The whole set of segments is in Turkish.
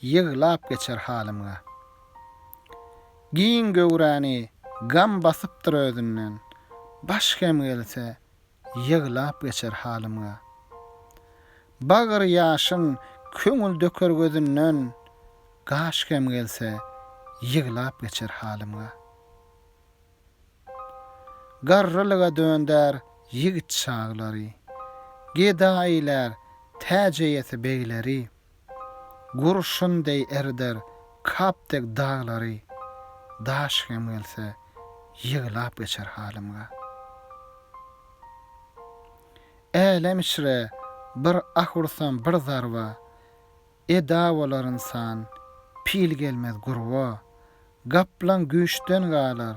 yığlap geçer halymga. Giň göwräni gam basypdyr özünden. Başkem gelse yığlap geçer halymga. Bagyr ýaşyn köňül döker gözünden gaşkem gelse yığlap geçer halymga. Garrylyga dönder yigit çağlary. Gedaýlar täjeyesi beýleri. Gurşun dey erder kaptek dağlary. Daşkem gelse yığlap geçer halymga. Elem içre bir ahursan bir zarwa. Edawalaryň san pil gelmez gurwa. Gaplan güýçden galar.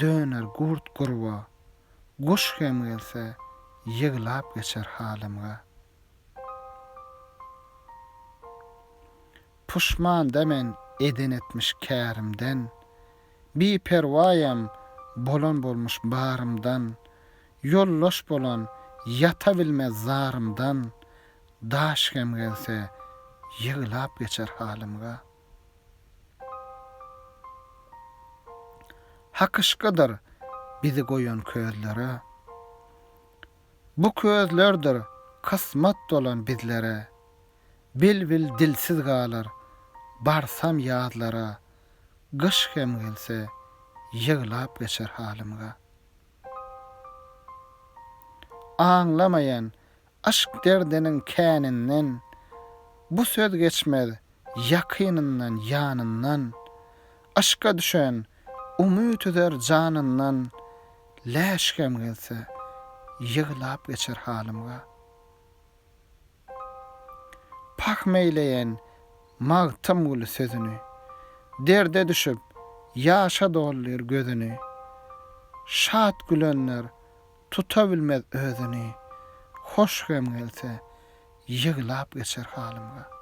Döner gurt gurwa. Guş hem gelse yığlap geçer halymga. Puşman demen eden etmiş kârimden. Bi perwayam bolan bolmuş barımdan. Yolloş bolan yata bilmez zarımdan. Daş hem gelse yığlap geçer halymga. Hakışkadır bizi goýan közlere. Bu közlerdir kısmat dolan bizlere. Bil bil dilsiz galar, barsam ýadlara. Gış hem gelse yığlap geçer halymga. Anlamayan aşk derdinin kääninden bu söz geçmez yakynyndan ýanyndan aşka düşen umut eder janyndan läşkem gelse yığlap geçer halymga pak meyleyen magtam gulu sözünü derde düşüp yaşa dollir gözünü. Şat gülenler tutabilmez özünü. Hoş gelse yığlap geçer halymga